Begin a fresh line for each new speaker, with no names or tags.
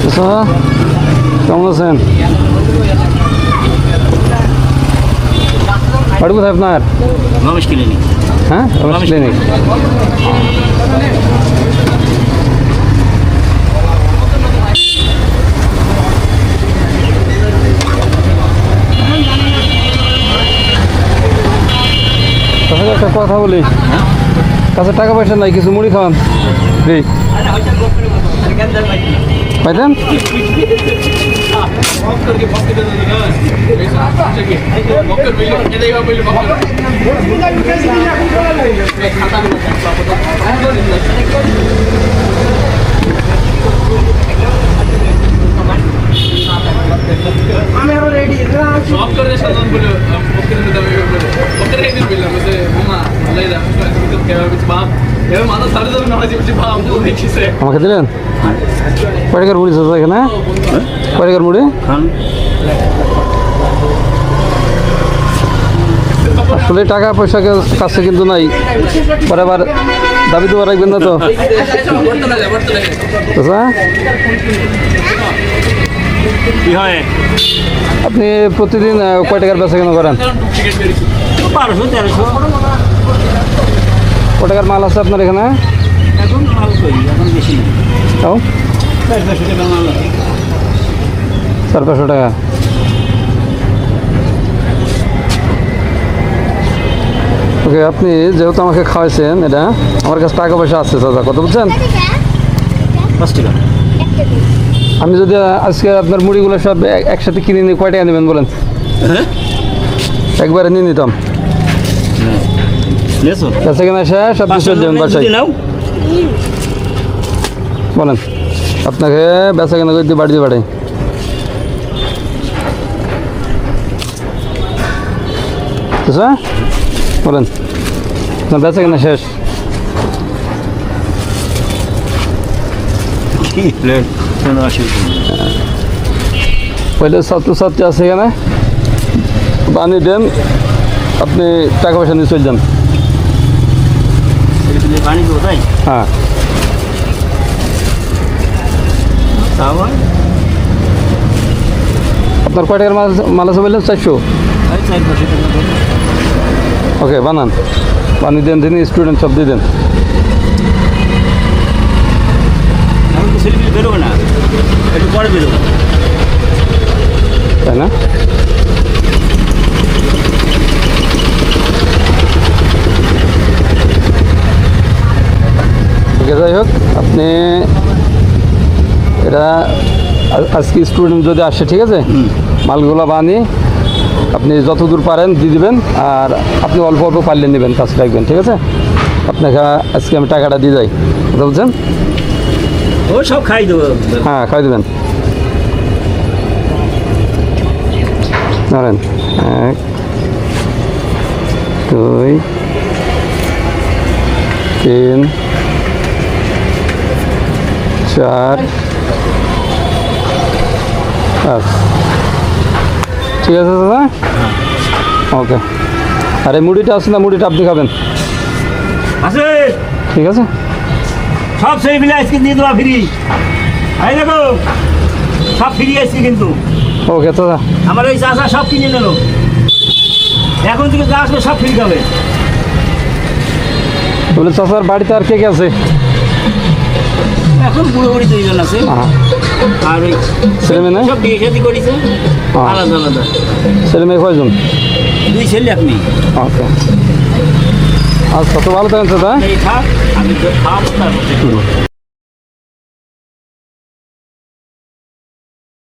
আচ্ছা কেমন আছেন? বাড়ি কোথায় আপনার?
রমেশ ক্লিনিক
হ্যাঁ রমেশ
রমেশ
ক্লিনিক তাহলে একটা কথা বলি। কাছে টাকা পয়সা নাই কিছু মুড়ি খাওয়ান থ্রি পাইতেন?
খাতা আমাকে
দিলেন? কয় টাকার মুড়ি আছে এখানে? কয় টাকার মুড়ি? আসলে টাকা পয়সা কে- কাছে কিন্তু নাই। পরে আবার দাবি তো রাখবেন না তো? আচ্ছা। আপনি প্রতিদিন কয় টাকার বেচা কেনা করেন?
বারোশো তেরোশো।
কয় টাকার মাল আছে আপনার এখানে?
এখন মাল করি এখন বেশি
তাও
চার পাঁচশো টাকা।
ওকে আপনি যেহেতু আমাকে খাওয়াইছেন এটা আমার কাছে টাকা পয়সা আছে দাদা কত বুঝছেন?
পাঁচ টাকা।
আমি যদি আজকে আপনার মুড়িগুলো সব এক- একসাথে কিনে নিই কয় টাকা নেবেন বলেন?
হ্যাঁ?
একবারে নিয়ে নিতাম।
পাঁচশো
চলে যাবেন বাসায় বলেন আপনাকে বেচা কেনা করে দিয়ে বাড়ি দিয়ে বলেন বেচা কেনা শেষ পয়লা ছাত্রছাত্রী আছে এখানে বানিয়ে দেন আপনি টাকা পয়সা নিয়ে চলে যান
পানি দেবো তাই?
হ্যাঁ।
তাও
আপনার কয় টাকার মাল মাল আছে বললেন? চারশো? ওকে বানান। বানিয়ে দেন দিন স্টুডেন্ট সব দিয়ে দেন।
বেরোবো না? একটু পরে বেরোবো।
তাই না? যাই হোক আপনি এটা আজকে স্টুডেন্ট যদি আসে ঠিক আছে? মালগুলো বানিয়ে আপনি যতদূর পারেন দিয়ে দিবেন আর আপনি অল্প অল্প পারলে নেবেন কাছে রাখবেন ঠিক আছে? আপনাকে আজকে আমি টাকাটা দিয়ে যাই কথা বলছেন?
ও সব খাই দেবো।
হ্যাঁ খাই দেবেন। ধরেন এক দুই তিন চার পাঁচ ঠিক আছে দাদা? ওকে। আর মুড়িটা আছে না মুড়িটা আপনি খাবেন।
আছে।
ঠিক আছে?
সব সেই মিলে আজকে দিয়ে দেওয়া ফ্রি। এই দেখো সব ফ্রি আসছি কিন্তু।
ওকে দাদা।
আমার ওই চাষা সব কিনে নিল। এখন থেকে যা আসবে সব ফ্রি খাবে।
বলে চাচার বাড়িতে আর কে কে আছে?
এখন বুড়ো বুড়ি দুইজন আছে। আর ওই
ছেলে মেয়ে?
সব বিয়ে শাদি করেছে। আলাদা আলাদা।
ছেলে মেয়ে কয়জন?
দুই ছেলে এক মেয়ে।
ওকে আচ্ছা তো ভালো থাকেন দাদা